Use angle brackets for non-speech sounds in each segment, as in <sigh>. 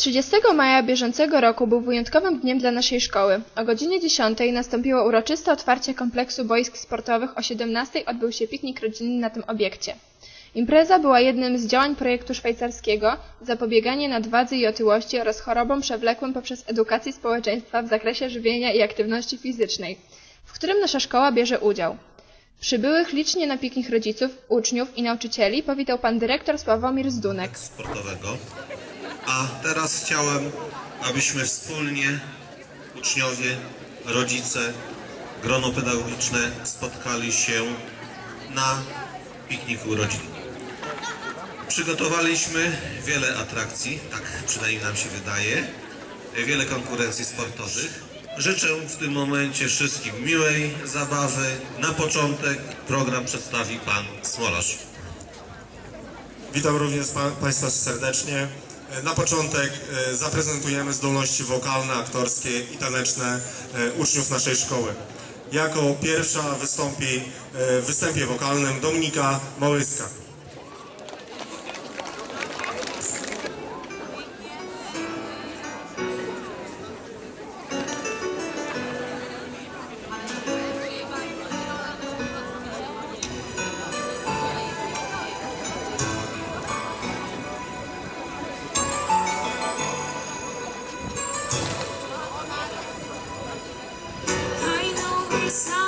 30 maja bieżącego roku był wyjątkowym dniem dla naszej szkoły. O godzinie 10 nastąpiło uroczyste otwarcie kompleksu boisk sportowych, o 17 odbył się piknik rodzinny na tym obiekcie. Impreza była jednym z działań projektu szwajcarskiego Zapobieganie nadwadze i otyłości oraz chorobom przewlekłym poprzez edukację społeczeństwa w zakresie żywienia i aktywności fizycznej, w którym nasza szkoła bierze udział. Przybyłych licznie na piknik rodziców, uczniów i nauczycieli powitał pan dyrektor Sławomir Zdunek. sportowego. A teraz chciałem, abyśmy wspólnie, uczniowie, rodzice, grono pedagogiczne spotkali się na pikniku rodzinnym. Przygotowaliśmy wiele atrakcji, tak przynajmniej nam się wydaje, wiele konkurencji sportowych. Życzę w tym momencie wszystkim miłej zabawy. Na początek program przedstawi pan Smolarz. Witam również pa Państwa serdecznie. E, Na początek e, zaprezentujemy zdolności wokalne, aktorskie i taneczne e, uczniów naszej szkoły. Jako pierwsza wystąpi w występie wokalnym Dominika Małyska. inside.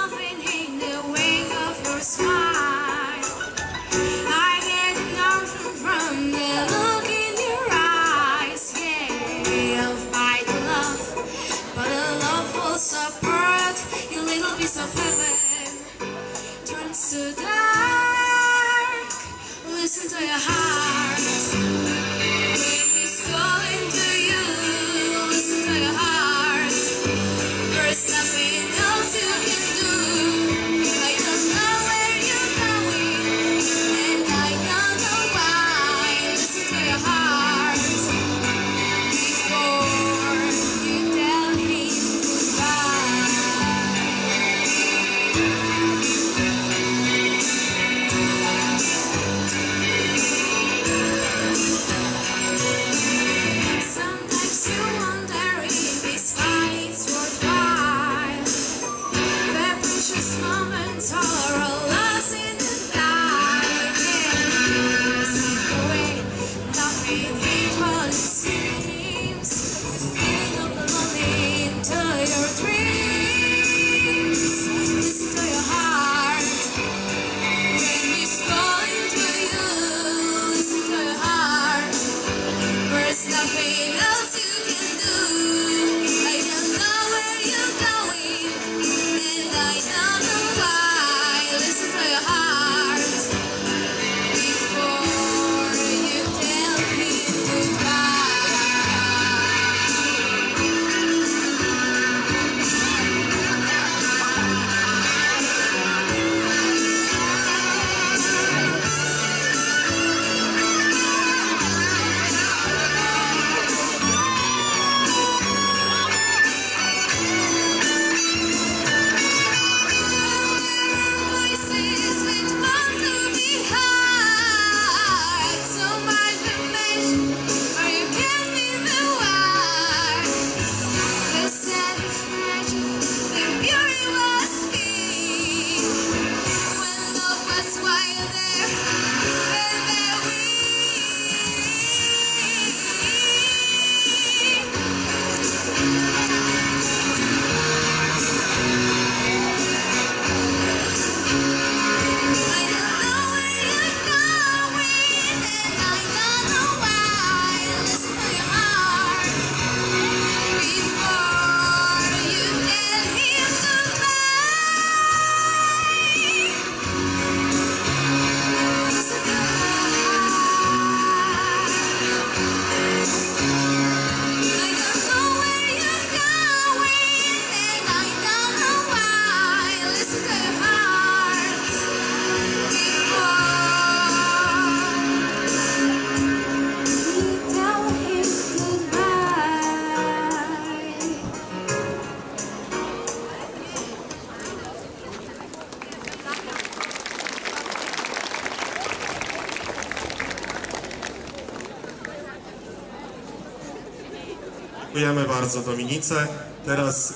Bardzo Dominice. Teraz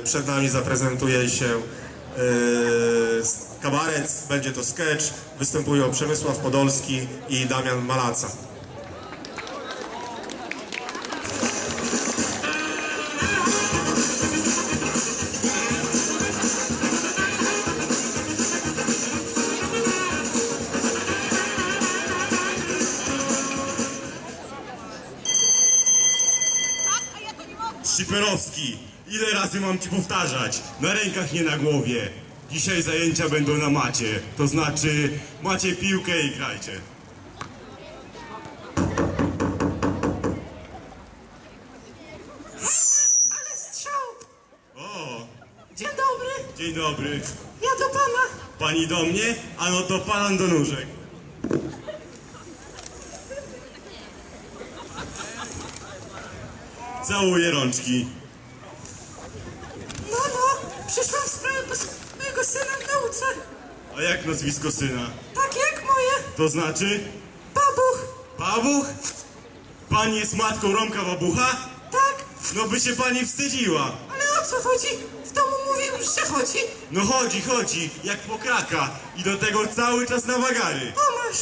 e, przed nami zaprezentuje się e, kabaret, będzie to sketch. Występują Przemysław Podolski i Damian Malaca. Szyperowski, ile razy mam ci powtarzać? Na rękach, nie na głowie. Dzisiaj zajęcia będą na macie, to znaczy macie piłkę i grajcie. Ale strzał! O, Dzień dobry, dzień dobry. ja do pana. Pani do mnie, a no to pan do nóżek. Całuję rączki. No, no, przyszłam w sprawie mojego syna w nauce. A jak nazwisko syna? Tak jak moje, To znaczy? babuch. Babuch? Pani jest matką Romka Babucha? Tak, No by się pani wstydziła. ale o co chodzi? W domu mówił, że chodzi. No chodzi, chodzi, jak pokraka i do tego cały czas na wagary. O, masz.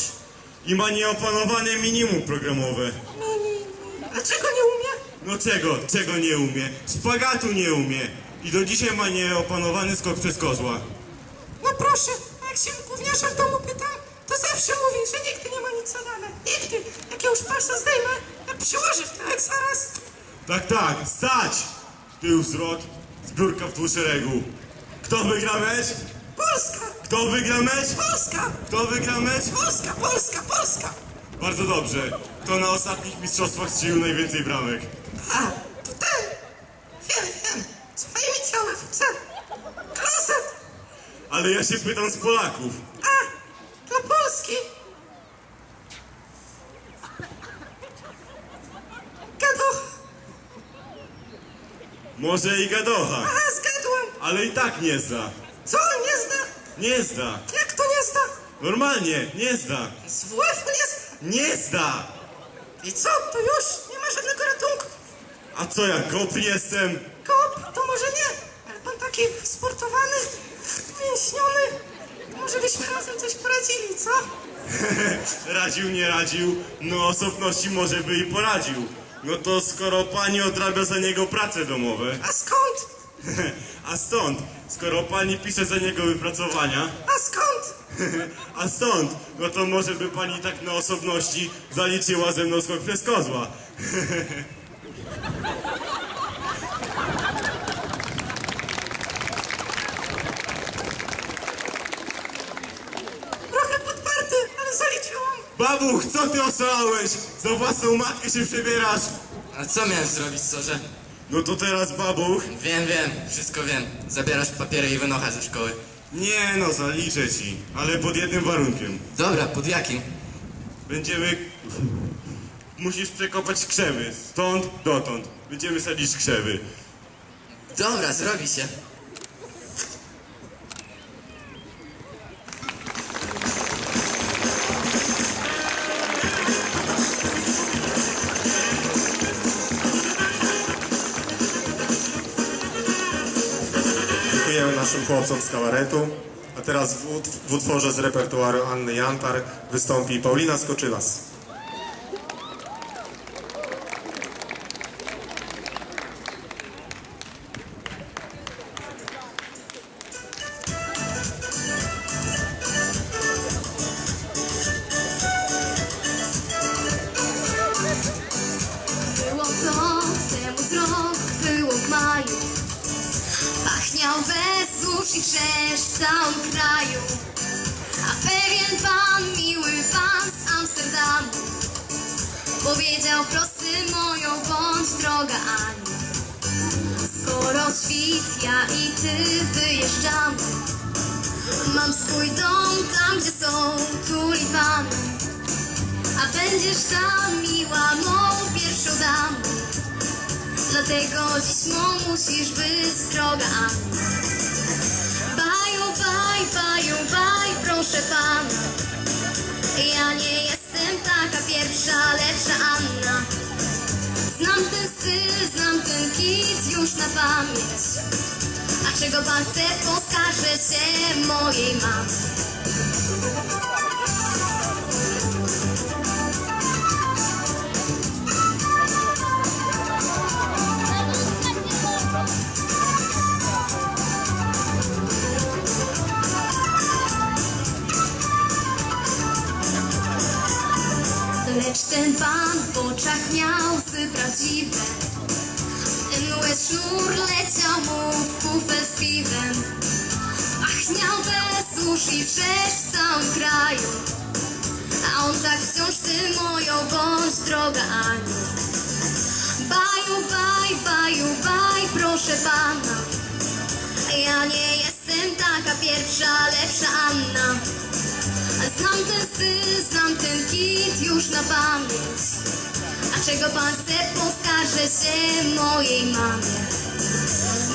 I ma nieopanowane minimum programowe. Mini. Dlaczego nie umie? No czego, czego nie umie? Szpagatu nie umie. I do dzisiaj ma nieopanowany skok przez kozła. No proszę, a jak się gówniarza w domu pytam, to zawsze mówi, że nigdy nie ma nic zadane. Nigdy. Jak ja już pasa zdejmę, jak przyłożę w tyłek zaraz. Tak, tak, stać! Tył zwrot, zbiórka w dwuszeregu. Kto wygra mecz? Polska, Kto wygra mecz? Polska, Kto wygra mecz? Polska, Polska, Polska. Bardzo dobrze. Kto na ostatnich mistrzostwach strzelił najwięcej bramek? A, ten. Wiem, wiem. Swoje mi całe WC. Kloset. Ale ja się pytam z Polaków. A, dla Polski. Gadoch. Może i Gadocha, A, zgadłem. ale i tak nie zda. Co, nie zna? Nie zda. Jak to nie zna? Normalnie, nie zda. Z WF-u nie zna. Nie zda! I co, to już? Nie. A co ja, gop jestem? Kop, to może nie. Ale pan taki sportowany, mięśniony. Może byśmy razem coś poradzili, co? <laughs> radził, nie radził, no osobności może by i poradził. No to skoro pani odrabia za niego prace domowe, A skąd? <laughs> a stąd, skoro pani pisze za niego wypracowania, A skąd? <laughs> a stąd, no to może by pani tak na osobności zaliczyła ze mną skok przez kozła. Babuch, co ty oszalałeś? Za własną matkę się przebierasz? A co miałem zrobić, sorze? No to teraz babuch. Wiem, wiem, wszystko wiem. Zabierasz papiery i wynocha ze szkoły. Nie no, zaliczę ci, ale pod jednym warunkiem. Dobra, pod jakim? Będziemy... Musisz przekopać krzewy, stąd dotąd. Będziemy sadzić krzewy. Dobra, zrobi się. Chłopcom z kabaretu. A teraz w utworze z repertuaru Anny Jantar wystąpi Paulina Skoczylas. Ja i ty wyjeżdżamy. Mam swój dom tam, gdzie są tulipany. A będziesz tam miła mą pierwszą damą. Dlatego dziś mą musisz być droga. Baju, baj, baju, baj, proszę pana. Ja nie jestem taka pierwsza, lepsza Anna Znam ten styl, znam ten kit już na pamięć. A czego pan chce, poskarżę się mojej mamie. Sznur leciał mu w kufel z piwem. Pachniał bez usz i w całym kraju. A on tak wciąż ty moją bądź droga Aniu. Baju, baj, baju, baj, proszę pana. Ja nie jestem taka pierwsza, lepsza Anna. Znam ten styl, znam ten kit już na pamięć czego pan chce, poskarżę się mojej mamie?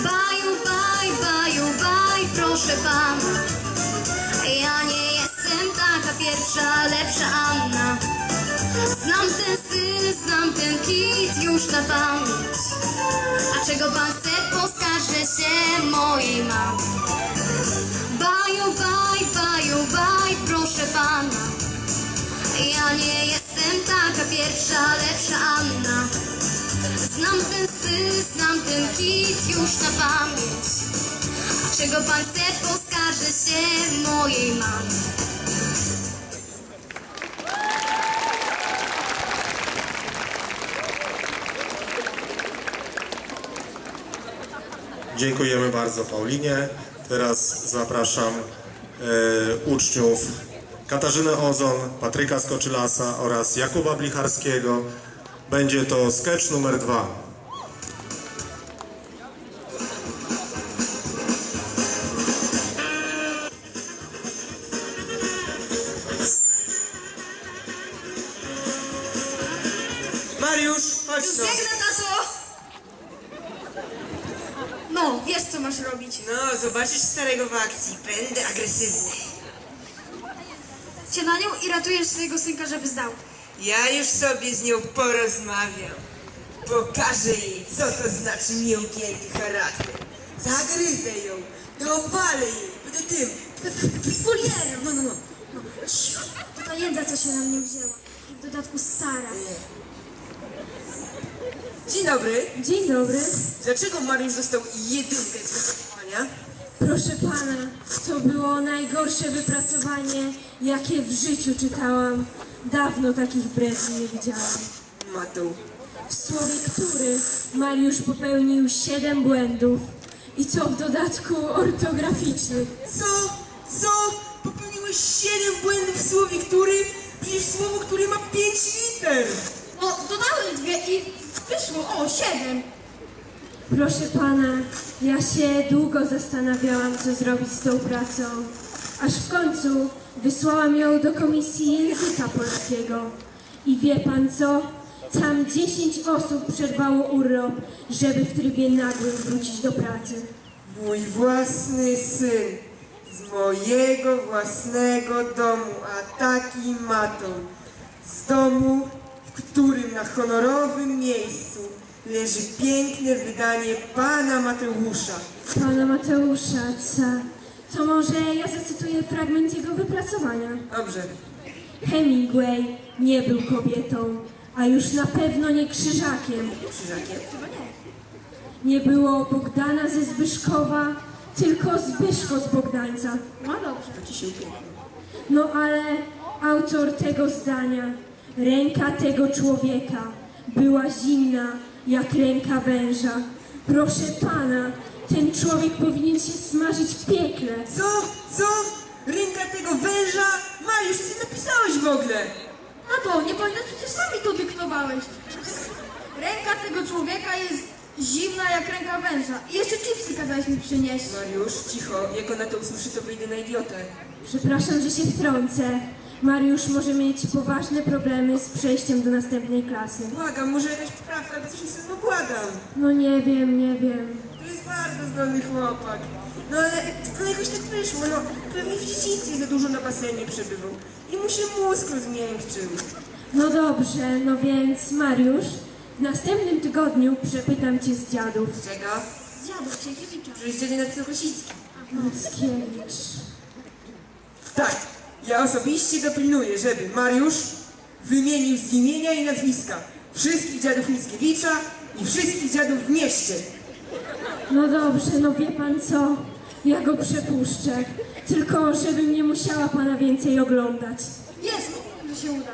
Baju, baj, baju, baj, proszę pana Ja nie jestem taka pierwsza, lepsza Anna. Znam ten styl, znam ten kit już na pamięć. A czego pan chce, poskarżę się mojej mamie? Baju, baj, baju, baj, proszę pana. Ja nie jestem taka pierwsza, lepsza Anna. Znam ten styl, znam ten kit już na pamięć. A czego pan chce, poskarżę się mojej mamie. Dziękujemy bardzo Paulinie. Teraz zapraszam e, uczniów Katarzynę Ozon, Patryka Skoczylasa oraz Jakuba Blicharskiego. Będzie to sketch numer dwa. Mariusz, chodź. Biegnę, tato! No, wiesz co masz robić No, zobaczysz starego w akcji. Będę agresywny. Cię na nią i ratujesz swojego synka, żeby zdał Ja już sobie z nią porozmawiam. Pokażę jej, co to znaczy nieugięty charakter. Zagryzę ją, dopalę jej. Będę tym, folierem. No, no, no. To ta jędza, co się na mnie wzięła. W dodatku stara. Dzień dobry. Dzień dobry. Dlaczego Mariusz dostał jedynkę z wypracowania? Proszę pana, to było najgorsze wypracowanie, jakie w życiu czytałam. Dawno takich bredni nie widziałam. Matą. W słowie który Mariusz popełnił siedem błędów. I to w dodatku ortograficznych. Co? Co? Popełniłeś 7 błędów w słowie który? Przecież słowo, które ma 5 liter. No, dodałem dwie i wyszło, o, siedem. Proszę pana, ja się długo zastanawiałam, co zrobić z tą pracą. Aż w końcu wysłałam ją do Komisji Języka Polskiego. I wie pan co? Tam 10 osób przerwało urlop, żeby w trybie nagłym wrócić do pracy. Mój własny syn z mojego własnego domu, a taki matą. Z domu, w którym na honorowym miejscu leży piękne wydanie pana Mateusza. Pana Mateusza, co? To może ja zacytuję fragment jego wypracowania. Dobrze. Hemingway nie był kobietą, a już na pewno nie krzyżakiem. Krzyżakiem. Nie było Bogdana ze Zbyszkowa, tylko Zbyszko z Bogdańca. No dobrze. To ci się. No ale autor tego zdania, ręka tego człowieka była zimna jak ręka węża. Proszę pana, ten człowiek powinien się smażyć w piekle. Co? Co? Ręka tego węża? Mariusz, ty napisałeś w ogóle? A to, nie pamiętasz, przecież sami to dyktowałeś. Ręka tego człowieka jest zimna jak ręka węża. I jeszcze chipsy kazałeś mi przynieść. Mariusz, cicho. Jak ona to usłyszy, to wyjdę na idiotę. Przepraszam, że się wtrącę. Mariusz może mieć poważne problemy z przejściem do następnej klasy. Błagam, może jakaś poprawka, albo coś mi no błagam. No nie wiem, nie wiem. To jest bardzo zdolny chłopak. No ale no jakoś tak wyszło, no pewnie w dzieciństwie za dużo na basenie przebywał. I mu się mózg rozmiękczył. No dobrze, no więc Mariusz, W następnym tygodniu przepytam cię z dziadów. Czego? Dziadek Siekiewicza. Przecież dziadzie napisał Kosicki. Mackiewicz. Tak, ja osobiście dopilnuję, żeby Mariusz wymienił z imienia i nazwiska wszystkich dziadów Mickiewicza i wszystkich dziadów w mieście. No dobrze, no wie pan co? Ja go przepuszczę. Tylko żebym nie musiała pana więcej oglądać. Jest, że się uda.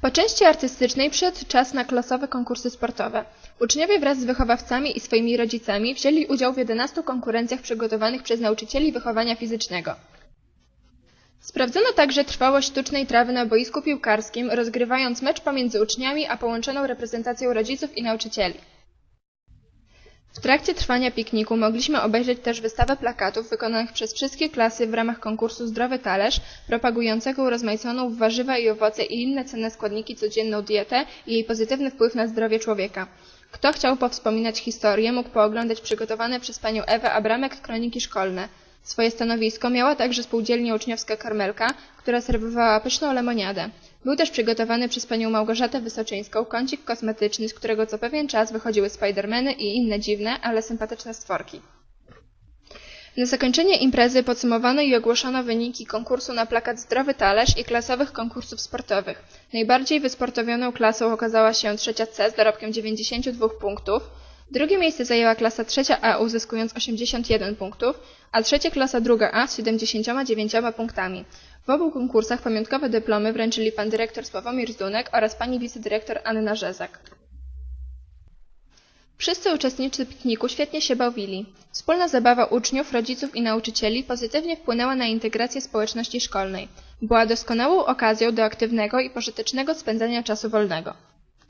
Po części artystycznej przyszedł czas na klasowe konkursy sportowe. Uczniowie wraz z wychowawcami i swoimi rodzicami wzięli udział w 11 konkurencjach przygotowanych przez nauczycieli wychowania fizycznego. Sprawdzono także trwałość sztucznej trawy na boisku piłkarskim, rozgrywając mecz pomiędzy uczniami a połączoną reprezentacją rodziców i nauczycieli. W trakcie trwania pikniku mogliśmy obejrzeć też wystawę plakatów wykonanych przez wszystkie klasy w ramach konkursu Zdrowy Talerz, propagującego urozmaiconą w warzywa i owoce i inne cenne składniki codzienną dietę i jej pozytywny wpływ na zdrowie człowieka. Kto chciał powspominać historię, mógł pooglądać przygotowane przez panią Ewę Abramek kroniki szkolne. Swoje stanowisko miała także spółdzielnia uczniowska Karmelka, która serwowała pyszną lemoniadę. Był też przygotowany przez panią Małgorzatę Wysoczyńską kącik kosmetyczny, z którego co pewien czas wychodziły Spidermany i inne dziwne, ale sympatyczne stworki. Na zakończenie imprezy podsumowano i ogłoszono wyniki konkursu na plakat Zdrowy Talerz i klasowych konkursów sportowych. Najbardziej wysportowioną klasą okazała się trzecia C z dorobkiem 92 punktów, drugie miejsce zajęła klasa trzecia A uzyskując 81 punktów, a trzecia klasa druga A z 79 punktami. W obu konkursach pamiątkowe dyplomy wręczyli pan dyrektor Sławomir Zdunek oraz pani wicedyrektor Anna Rzezak. Wszyscy uczestnicy pikniku świetnie się bawili. Wspólna zabawa uczniów, rodziców i nauczycieli pozytywnie wpłynęła na integrację społeczności szkolnej. Była doskonałą okazją do aktywnego i pożytecznego spędzania czasu wolnego.